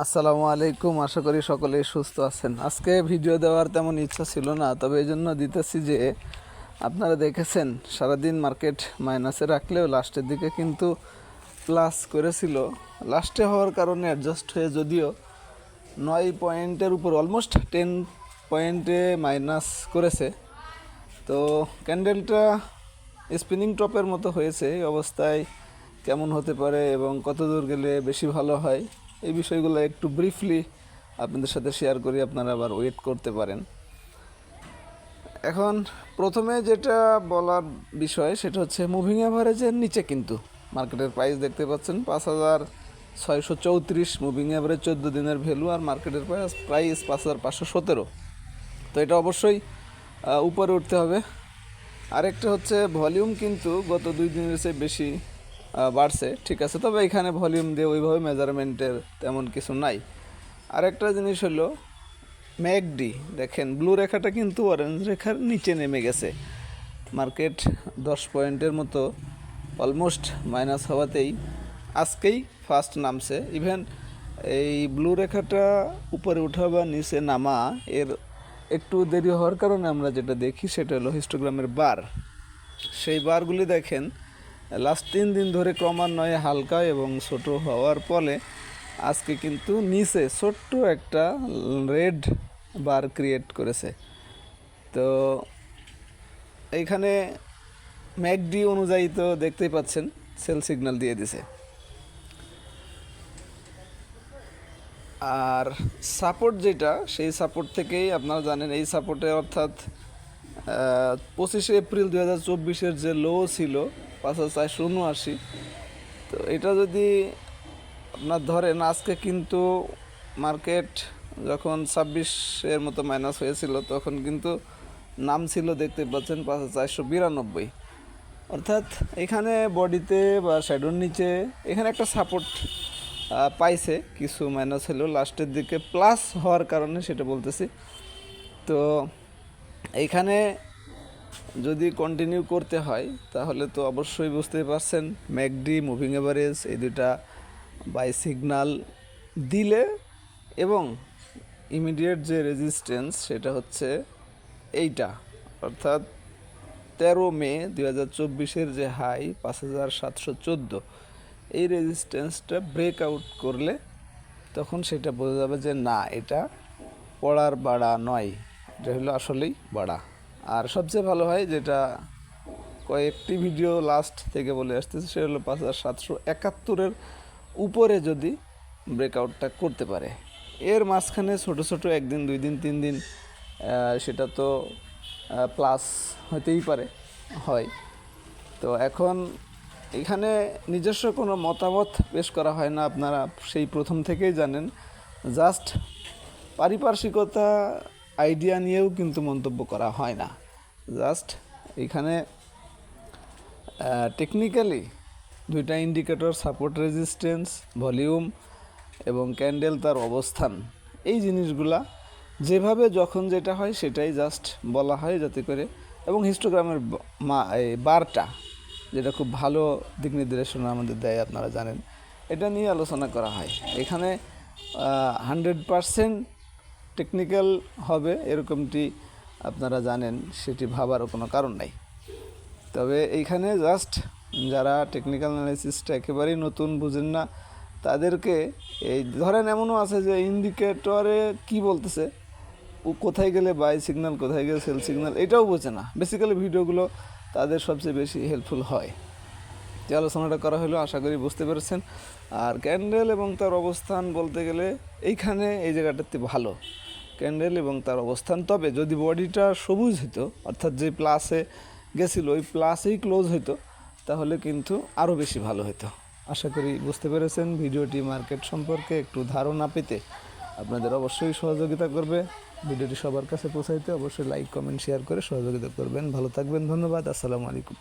আসসালামু আলাইকুম, আশা করি সকলেই সুস্থ আছেন। আজকে ভিডিও দেওয়ার তেমন ইচ্ছা ছিল না, তবে এই জন্য দিতেছি যে, আপনারা দেখেছেন, সারাদিন মার্কেট মাইনাসে রাখলেও লাস্টের দিকে কিন্তু প্লাস করেছিল। লাস্টে হওয়ার কারণে অ্যাডজাস্ট হয়ে যদিও নয় পয়েন্টের উপর অলমোস্ট টেন পয়েন্টে মাইনাস করেছে। তো ক্যান্ডেলটা স্পিনিং টপের মতো হয়েছে, এই অবস্থায় কেমন হতে পারে এবং কত দূর গেলে বেশি ভালো হয় এই বিষয়গুলো একটু ব্রিফলি আপনাদের সাথে শেয়ার করি, আপনারা আবার ওয়েট করতে পারেন। এখন প্রথমে যেটা বলার বিষয়, সেটা হচ্ছে মুভিং অ্যাভারেজের নিচে কিন্তু মার্কেটের প্রাইস দেখতে পাচ্ছেন, পাঁচ হাজার ছয়শো চৌত্রিশ মুভিং অ্যাভারেজ চোদ্দ দিনের ভ্যালু আর মার্কেটের প্রাইস প্রাইস পাঁচ হাজার পাঁচশো সতেরো। তো এটা অবশ্যই উপরে উঠতে হবে। আরেকটা হচ্ছে ভলিউম কিন্তু গত দুই দিনের চেয়ে বেশি। বাড়ছে, ঠিক আছে? তবে এখানে ভলিউম দিয়ে ওইভাবে মেজারমেন্টের তেমন কিছু নাই। আরেকটা জিনিস হলো ম্যাকডি দেখেন ব্লু রেখাটা কিন্তু অরেঞ্জ রেখার নিচে নেমে গেছে। মার্কেট দশ পয়েন্টের মতো অলমোস্ট মাইনাস হওয়াতেই আজকেই ফার্স্ট নামছে। ইভেন এই ব্লু রেখাটা উপরে ওঠা বা নিচে নামা, এর একটু দেরি হওয়ার কারণে আমরা যেটা দেখি, সেটা হলো হিস্টোগ্রামের বার সেই বারগুলি দেখেন লাস্ট তিন দিন ধরে ক্রমান্বয়ে হালকা এবং ছোট হওয়ার ফলে আজকে কিন্তু নিচে ছোট্ট একটা রেড বার ক্রিয়েট করেছে। তো এইখানে ম্যাকডি অনুযায়ী তো দেখতেই পাচ্ছেন সেল সিগন্যাল দিয়ে দিছে। আর সাপোর্ট যেটা, সেই সাপোর্ট থেকেই আপনারা জানেন, এই সাপোর্টে অর্থাৎ পঁচিশে এপ্রিল দু হাজার চব্বিশের যে লো ছিল পাঁচ হাজার চারশো উনআশি। তো এটা যদি আপনার ধরেন, আজকে কিন্তু মার্কেট যখন ছাব্বিশের মতো মাইনাস হয়েছিল, তখন কিন্তু নাম ছিল দেখতে পাচ্ছেন পাঁচ হাজার চারশো বিরানব্বই। অর্থাৎ এখানে বডিতে বা শ্যাডোর নিচে এখানে একটা সাপোর্ট পাইছে। কিছু মাইনাস হলেও লাস্টের দিকে প্লাস হওয়ার কারণে সেটা বলতেছি। তো এইখানে যদি কন্টিনিউ করতে হয়, তাহলে তো অবশ্যই বুঝতেই পারছেন, ম্যাকডি মুভিং এভারেজ এই দুটা বাই সিগনাল দিলে এবং ইমিডিয়েট যে রেজিস্ট্যান্স সেটা হচ্ছে এইটা। অর্থাৎ তেরো মে দু হাজার চব্বিশের যে হাই পাঁচ হাজার সাতশো চোদ্দ, এই রেজিস্ট্যান্সটা ব্রেক আউট করলে তখন সেটা বোঝা যাবে যে না, এটা পড়ার বাড়া নয়, এটা হলো আসলেই বাড়া। আর সবচেয়ে ভালো হয় যেটা কয়েকটি ভিডিও লাস্ট থেকে বলে আসতেছে, সেটা হলো পাঁচ হাজার সাতশো একাত্তরের উপরে যদি ব্রেকআউটটা করতে পারে। এর মাঝখানে ছোট ছোট একদিন, দুই দিন, তিন দিন সেটা তো প্লাস হতেই পারে, হয়। তো এখন এখানে নিজস্ব কোনো মতামত পেশ করা হয় না, আপনারা সেই প্রথম থেকেই জানেন। জাস্ট পারিপার্শ্বিকতা আইডিয়া নিয়েও কিন্তু মন্তব্য করা হয় না। জাস্ট এখানে টেকনিক্যালি দুইটা ইন্ডিকেটর সাপোর্ট রেজিস্ট্যান্স ভলিউম এবং ক্যান্ডেল তার অবস্থান। এই জিনিসগুলা যেভাবে যখন যেটা হয় সেটাই জাস্ট বলা হয় যাতে করে, এবং হিস্টোগ্রামের বারটা যেটা খুব ভালো দিক নির্দেশনা আমাদের দেয় আপনারা জানেন, এটা নিয়ে আলোচনা করা হয়। এখানে হান্ড্রেড পারসেন্ট টেকনিক্যাল হবে, এরকমটি আপনারা জানেন, সেটি ভাবারও কোনো কারণ নাই। তবে এইখানে জাস্ট যারা টেকনিক্যাল অ্যানালিসিসটা একেবারেই নতুন বুঝেন না, তাদেরকে এই ধরেন এমনও আছে যে ইন্ডিকেটরে কি বলতেছে? ও কোথায় গেলে বাই সিগন্যাল কোথায় গেলে সেল সিগন্যাল এটাও বোঝে না। বেসিক্যালি ভিডিওগুলো তাদের সবচেয়ে বেশি হেল্পফুল হয়। যে আলোচনাটা করা হলো, আশা করি বুঝতে পেরেছেন। আর ক্যান্ডেল এবং তার অবস্থান বলতে গেলে এইখানে এই জায়গাটাতে ভালো। ক্যান্ডেল এবং তার অবস্থান। তবে যদি বডিটা সবুজ হতো অর্থাৎ যে প্লাসে গেছিল, ওই প্লাসেই ক্লোজ হতো তাহলে কিন্তু আরও বেশি ভালো হতো আশা করি বুঝতে পেরেছেন ভিডিওটি মার্কেট সম্পর্কে একটু ধারণা পেতে। আপনাদের অবশ্যই সহযোগিতা করবে। ভিডিওটি সবার কাছে পৌঁছাইতে অবশ্যই লাইক, কমেন্ট, শেয়ার করে সহযোগিতা করবেন। ভালো থাকবেন, ধন্যবাদ, আসসালামু আলাইকুম।